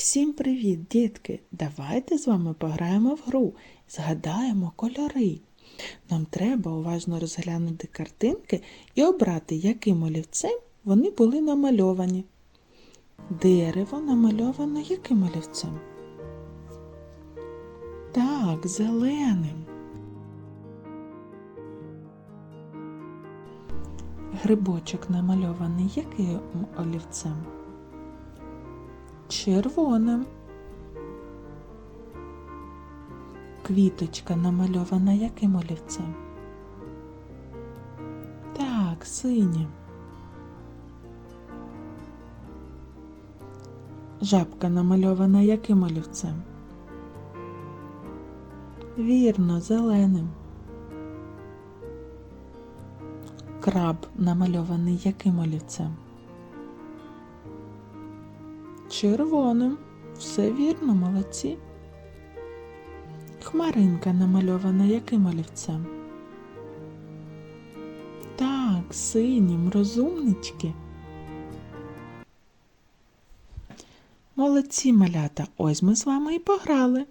Всім привіт, дітки! Давайте з вами пограємо в гру, згадаємо кольори. Нам треба уважно розглянути картинки і обрати, яким олівцем вони були намальовані. Дерево намальовано яким олівцем? Так, зеленим. Грибочок намальований яким олівцем? Червоним. Квіточка намальована яким олівцем? Так, синім. Жабка намальована яким олівцем? Вірно, зеленим. Краб намальований яким олівцем? Червоним. Все вірно, молодці. Хмаринка намальована яким олівцем? Так, синім, розумнички. Молодці малята, ось ми з вами і пограли.